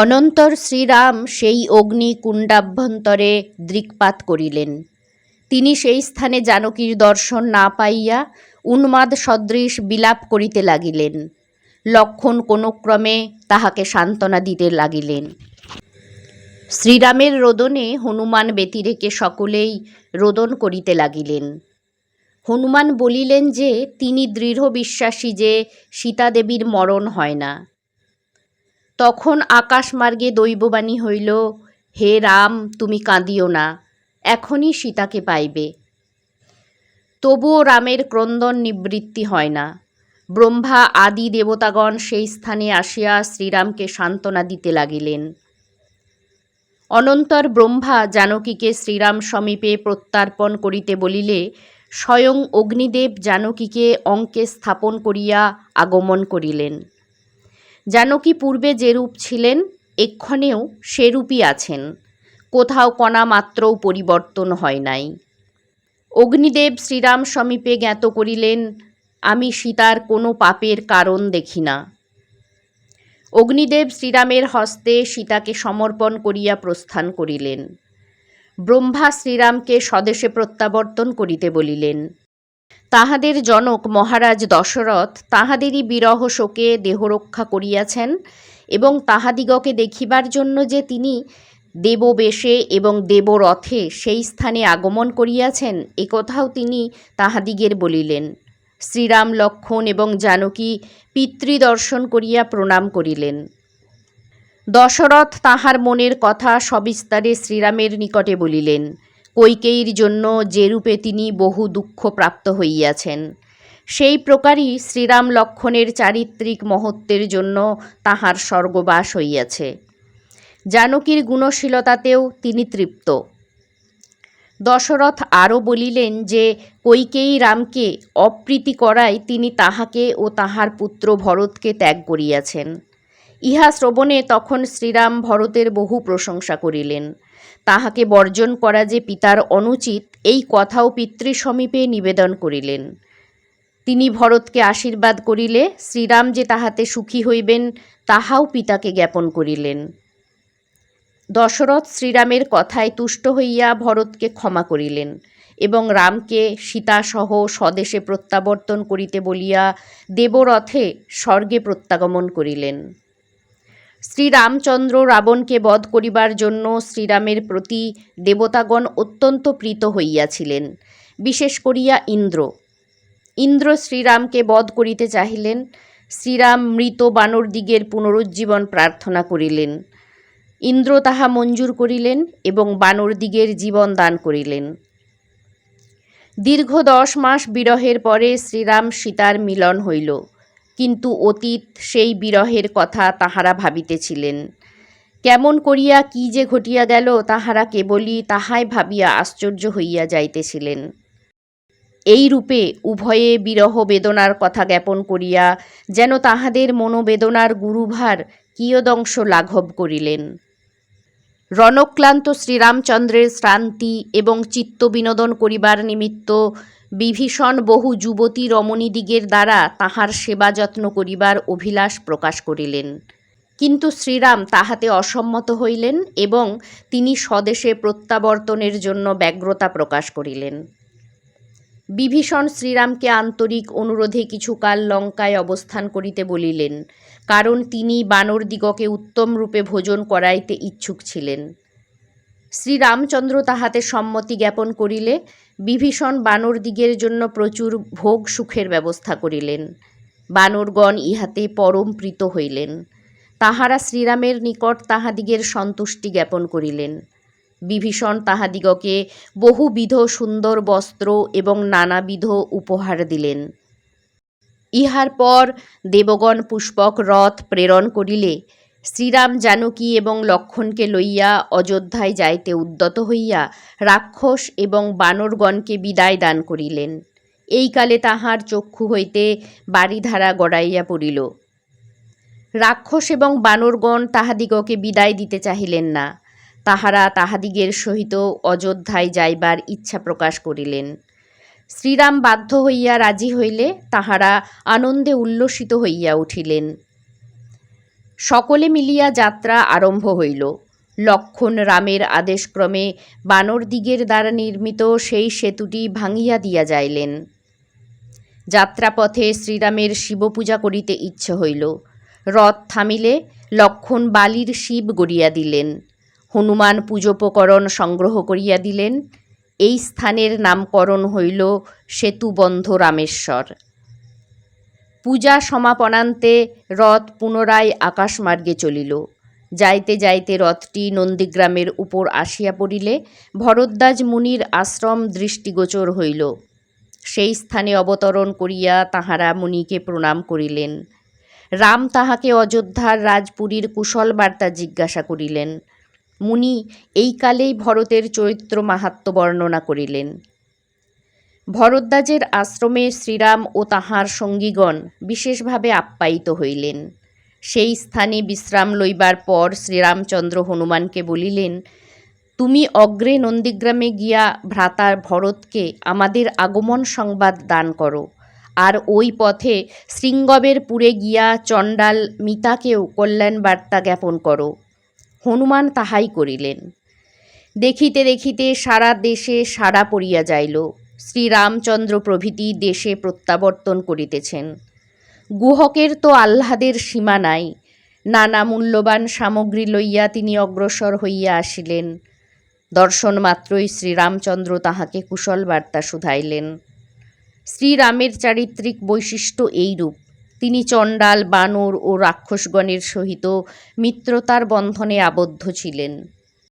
অনন্তর শ্রীরাম সেই অগ্নি কুণ্ডাভ্যন্তরে দৃক্পাত করিলেন। তিনি সেই স্থানে জানকীর দর্শন না পাইয়া উন্মাদ সদৃশ বিলাপ করিতে লাগিলেন। লক্ষণ কোনো ক্রমে তাহাকে সান্ত্বনা দিতে লাগিলেন। শ্রীরামের রোদনে হনুমান ব্যতিরেকে সকলেই রোদন করিতে লাগিলেন। হনুমান বলিলেন যে, তিনি দৃঢ় বিশ্বাসী যে, সীতাদেবীর মরণ হয় না। তখন আকাশমার্গে দৈববাণী হইল, হে রাম, তুমি কাঁদিও না, এখনই সীতাকে পাইবে। তবুও রামের ক্রন্দন নিবৃত্তি হয় না। ব্রহ্মা আদি দেবতাগণ সেই স্থানে আসিয়া শ্রীরামকে সান্ত্বনা দিতে লাগিলেন। অনন্তর ব্রহ্মা জানকীকে শ্রীরাম সমীপে প্রত্যার্পণ করিতে বলিলে, স্বয়ং অগ্নিদেব জানকীকে অঙ্কে স্থাপন করিয়া আগমন করিলেন। জানকী পূর্বে যেরূপ ছিলেন, এক্ষণেও সেরূপই আছেন। কোথাও কণা মাত্রও পরিবর্তন হয় নাই। অগ্নিদেব শ্রীরাম সমীপে জ্ঞাত করিলেন, আমি সীতার কোনো পাপের কারণ দেখি না। অগ্নিদেব শ্রীরামের হস্তে সীতাকে সমর্পণ করিয়া প্রস্থান করিলেন। ব্রহ্মা শ্রীরামকে স্বদেশে প্রত্যাবর্তন করিতে বলিলেন। তাহাদের জনক মহারাজ দশরথ তাহাদেরই বিরহ শোকে দেহরক্ষা করিয়াছেন এবং তাহাদিগকে দেখিবার জন্য যে তিনি দেববেশে এবং দেবরথে সেই স্থানে আগমন করিয়াছেন একথাও তিনি তাহাদিগের বলিলেন। শ্রীরাম লক্ষণ এবং জানকী পিতৃদর্শন করিয়া প্রণাম করিলেন। দশরথ তাহার মনের কথা সবিস্তারে শ্রীরামের নিকটে বলিলেন কৈকেয়ীর জন্য যেরূপে তিনি বহু দুঃখ প্রাপ্ত হইয়াছেন। সেই প্রকারই শ্রীরাম লক্ষণের চারিত্রিক মহত্বের জন্য তাহার স্বর্গবাস হইয়াছে। জানকীর গুণশীলতাতেও তিনি তৃপ্ত। দশরথ আরও বলিলেন যে কৈকেয়ী রামকে অপ্রীতি করায় তিনি তাহাকে ও তাহার পুত্র ভরতকে ত্যাগ করিয়াছেন। ইহা শ্রবণে তখন শ্রীরাম ভরতের বহু প্রশংসা করিলেন। তাহাকে বর্জন করা যে পিতার অনুচিত, এই কথাও পিতৃসমীপে নিবেদন করিলেন। তিনি ভরতকে আশীর্বাদ করিলে, শ্রীরাম যে তাহাতে সুখী হইবেন, তাহাও পিতাকে জ্ঞাপন করিলেন। দশরথ শ্রীরামের কথায় তুষ্ট হইয়া ভরতকে ক্ষমা করিলেন এবং রামকে সীতাসহ স্বদেশে প্রত্যাবর্তন করিতে বলিয়া দেবরথে স্বর্গে প্রত্যাগমন করিলেন। শ্রীরামচন্দ্র রাবণকে বধ করিবার জন্য শ্রীরামের প্রতি দেবতাগণ অত্যন্ত প্রীত হইয়াছিলেন, বিশেষ করিয়া ইন্দ্র। ইন্দ্র শ্রীরামকে বধ করিতে চাহিলেন, শ্রীরাম মৃত বানরদিগের পুনরুজ্জীবন প্রার্থনা করিলেন। ইন্দ্র তাহা মঞ্জুর করিলেন এবং বানরদিগের জীবন দান করিলেন। দীর্ঘ দশ মাস বিরহের পরে শ্রীরাম সীতার মিলন হইল। কিন্তু অতীত সেই বিরহের কথা তাহারা ভাবিতেছিলেন। কেমন করিয়া কি যে ঘটিয়া গেল, তাহারা কেবলই তাহাই ভাবিয়া আশ্চর্য হইয়া যাইতেছিলেন। এই রূপে উভয়ে বিরহ বেদনার কথা জ্ঞাপন করিয়া যেন তাহাদের মনোবেদনার গুরুভার কিয়দংশ লাঘব করিলেন। রণক্লান্ত শ্রীরামচন্দ্রের শ্রান্তি এবং চিত্ত বিনোদন করিবার নিমিত্ত বিভীষণ বহু যুবতী রমণীদিগের দ্বারা তাহার সেবা যত্ন করিবার অভিলাষ প্রকাশ করিলেন। কিন্তু শ্রীরাম তাহাতে অসম্মত হইলেন এবং তিনি স্বদেশে প্রত্যাবর্তনের জন্য ব্যগ্রতা প্রকাশ করিলেন। বিভীষণ শ্রীরামকে আন্তরিক অনুরোধে কিছুকাল লঙ্কায় অবস্থান করিতে বলিলেন, কারণ তিনি বানরদিগকে উত্তম রূপে ভোজন করাইতে ইচ্ছুক ছিলেন। শ্রীরামচন্দ্র তাহাতে সম্মতি জ্ঞাপন করিলে বিভীষণ বানরদিগের জন্য প্রচুর ভোগ সুখের ব্যবস্থা করিলেন। বানরগণ ইহাতে পরম প্রীত হইলেন। তাহারা শ্রীরামের নিকট তাহাদিগের সন্তুষ্টি জ্ঞাপন করিলেন। বিভীষণ তাহাদিগকে বহুবিধ সুন্দর বস্ত্র এবং নানাবিধ উপহার দিলেন। ইহার পর দেবগণ পুষ্পক রথ প্রেরণ করিলে শ্রীরাম জানকী এবং লক্ষণকে লইয়া অযোধ্যায় যাইতে উদ্যত হইয়া রাক্ষস এবং বানরগণকে বিদায় দান করিলেন। এই কালে তাহার চক্ষু হইতে বাড়িধারা গড়াইয়া পড়িল। রাক্ষস এবং বানরগণ তাহাদিগকে বিদায় দিতে চাহিলেন না। তাহারা তাহাদিগের সহিত অযোধ্যায় যাইবার ইচ্ছা প্রকাশ করিলেন। শ্রীরাম বাধ্য হইয়া রাজি হইলে তাহারা আনন্দে উল্লসিত হইয়া উঠিলেন। সকলে মিলিয়া যাত্রা আরম্ভ হইল। লক্ষণ রামের আদেশক্রমে বানরদিগের দ্বারা নির্মিত সেই সেতুটি ভাঙিয়া দিয়া যাইলেন। যাত্রাপথে শ্রীরামের শিবপূজা করিতে ইচ্ছে হইল। রথ থামিলে লক্ষণ বালির শিব গড়িয়া দিলেন। হনুমান পূজোপকরণ সংগ্রহ করিয়া দিলেন। এই স্থানের নামকরণ হইল সেতুবন্ধ রামেশ্বর। পূজা সমাপনান্তে রথ পুনরায় আকাশমার্গে চলিল। যাইতে যাইতে রথটি নন্দীগ্রামের উপর আসিয়া পড়িলে ভরদ্বাজ মুনির আশ্রম দৃষ্টিগোচর হইল। সেই স্থানে অবতরণ করিয়া তাহারা মুনিকে প্রণাম করিলেন। রাম তাহাকে অযোধ্যার রাজপুরীর কুশল বার্তা জিজ্ঞাসা করিলেন। মুনি, এই কালেই ভরতের চরিত্র মাহাত্ম্য বর্ণনা করিলেন। ভরদ্বাজের আশ্রমে শ্রীরাম ও তাহার সঙ্গীগণ বিশেষভাবে আপ্যায়িত হইলেন। সেই স্থানে বিশ্রাম লইবার পর শ্রীরামচন্দ্র হনুমানকে বলিলেন, তুমি অগ্রে নন্দীগ্রামে গিয়া ভ্রাতার ভরতকে আমাদের আগমন সংবাদ দান করো। আর ওই পথে শৃঙ্গবের পুরে গিয়া চণ্ডাল মিতাকেও কল্যাণ বার্তা জ্ঞাপন করো। হনুমান তাহাই করিলেন। দেখিতে দেখিতে সারা দেশে সাড়া পড়িয়া যাইল। শ্রীরামচন্দ্র প্রভৃতি দেশে প্রত্যাবর্তন করিতেছেন। গুহকের তো আহ্লাদের সীমা নাই। নানা মূল্যবান সামগ্রী লইয়া তিনি অগ্রসর হইয়া আসিলেন। দর্শন মাত্রই শ্রীরামচন্দ্র তাহাকে কুশল বার্তা শুধাইলেন। শ্রীরামের চারিত্রিক বৈশিষ্ট্য এইরূপ। তিনি চণ্ডাল, বানর ও রাক্ষসগণের সহিত মিত্রতার বন্ধনে আবদ্ধ ছিলেন।